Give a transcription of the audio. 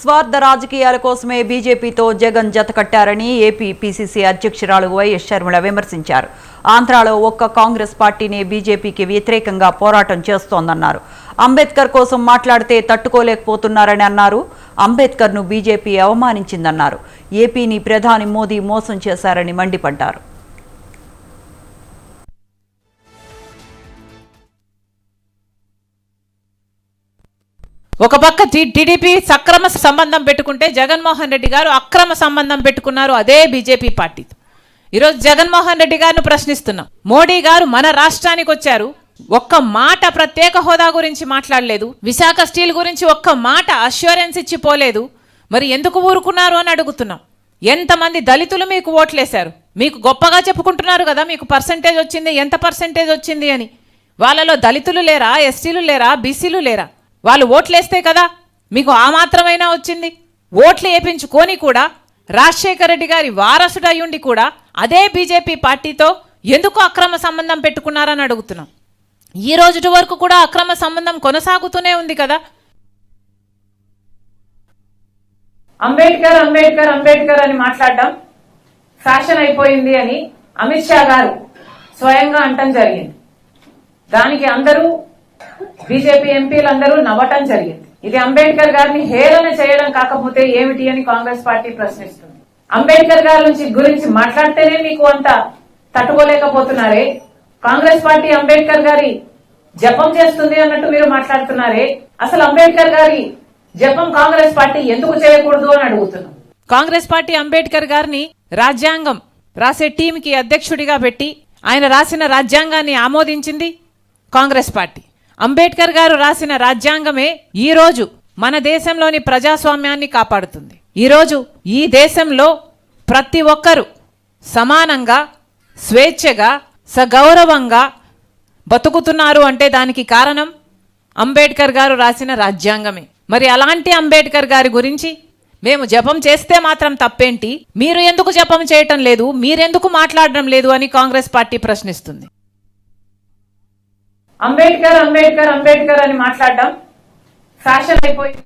స్వార్థ రాజకీయాల కోసమే బీజేపీతో జగన్ జతకట్టారని ఏపీ పీసీసీ అధ్యక్షురాలు వైఎస్ షర్మిల విమర్శించారు. ఆంధ్రాలో ఒక్క కాంగ్రెస్ పార్టీనే బీజేపీకి వ్యతిరేకంగా పోరాటం చేస్తోందన్నారు. అంబేద్కర్ కోసం మాట్లాడితే తట్టుకోలేకపోతున్నారని అన్నారు. అంబేద్కర్ను బీజేపీ అవమానించిందన్నారు. ఏపీని ప్రధాని మోదీ మోసం చేశారని మండిపడ్డారు. ఒక పక్క టీడీపీ సక్రమ సంబంధం పెట్టుకుంటే జగన్మోహన్ రెడ్డి గారు అక్రమ సంబంధం పెట్టుకున్నారు అదే బీజేపీ పార్టీ ఈరోజు జగన్మోహన్ రెడ్డి గారిని ప్రశ్నిస్తున్నాం. మోడీ గారు మన రాష్ట్రానికి వచ్చారు. ఒక్క మాట ప్రత్యేక హోదా గురించి మాట్లాడలేదు. విశాఖ స్టీల్ గురించి ఒక్క మాట అష్యూరెన్స్ ఇచ్చి పోలేదు. మరి ఎందుకు ఊరుకున్నారు అని అడుగుతున్నాం. ఎంతమంది దళితులు మీకు ఓట్లేశారు? మీకు గొప్పగా చెప్పుకుంటున్నారు కదా మీకు పర్సంటేజ్ వచ్చింది ఎంత పర్సంటేజ్ వచ్చింది అని. వాళ్ళలో దళితులు లేరా ఎస్టీలు లేరా బీసీలు లేరా? వాళ్ళు ఓట్లేస్తే కదా మీకు ఆ మాత్రమైనా వచ్చింది. ఓట్లు వేపించుకొని కూడా రాజశేఖర రెడ్డి గారి వారసుడు అయ్యుండి కూడా అదే బీజేపీ పార్టీతో ఎందుకు అక్రమ సంబంధం పెట్టుకున్నారని అడుగుతున్నాం. ఈ రోజు వరకు కూడా అక్రమ సంబంధం కొనసాగుతూనే ఉంది కదా. అంబేద్కర్ అంబేద్కర్ అంబేద్కర్ అని మాట్లాడడం ఫ్యాషన్ అయిపోయింది అని అమిత్ షా గారు స్వయంగా అంటం జరిగింది. దానికి అందరూ బీజేపీ ఎంపీలందరూ నవ్వటం జరిగింది. ఇది అంబేద్కర్ గారిని హేళన చేయడం కాకపోతే ఏమిటి అని కాంగ్రెస్ పార్టీ ప్రశ్నిస్తుంది. అంబేద్కర్ గారి నుంచి గురించి మాట్లాడితేనే మీకు అంత తట్టుకోలేకపోతున్నారే? కాంగ్రెస్ పార్టీ అంబేద్కర్ గారి జపం చేస్తుంది అన్నట్టు మీరు మాట్లాడుతున్నారే? అసలు అంబేద్కర్ గారి జపం కాంగ్రెస్ పార్టీ ఎందుకు చేయకూడదు అని అడుగుతున్నాం. కాంగ్రెస్ పార్టీ అంబేద్కర్ గారిని రాజ్యాంగం రాసే టీంకి అధ్యక్షుడిగా పెట్టి ఆయన రాసిన రాజ్యాంగాన్ని ఆమోదించింది కాంగ్రెస్ పార్టీ. అంబేద్కర్ గారు రాసిన రాజ్యాంగమే ఈ రోజు మన దేశంలోని ప్రజాస్వామ్యాన్ని కాపాడుతుంది. ఈరోజు ఈ దేశంలో ప్రతి ఒక్కరూ సమానంగా స్వేచ్ఛగా సగౌరవంగా బతుకుతున్నారు అంటే దానికి కారణం అంబేద్కర్ గారు రాసిన రాజ్యాంగమే. మరి అలాంటి అంబేద్కర్ గారి గురించి మేము జపం చేస్తే మాత్రం తప్పేంటి? మీరు ఎందుకు జపం చేయటం లేదు? మీరెందుకు మాట్లాడడం లేదు అని కాంగ్రెస్ పార్టీ ప్రశ్నిస్తుంది. అంబేద్కర్ అంబేద్కర్ అంబేద్కర్ అని మాట్లాడడం. ఫ్యాషన్ అయిపోయింది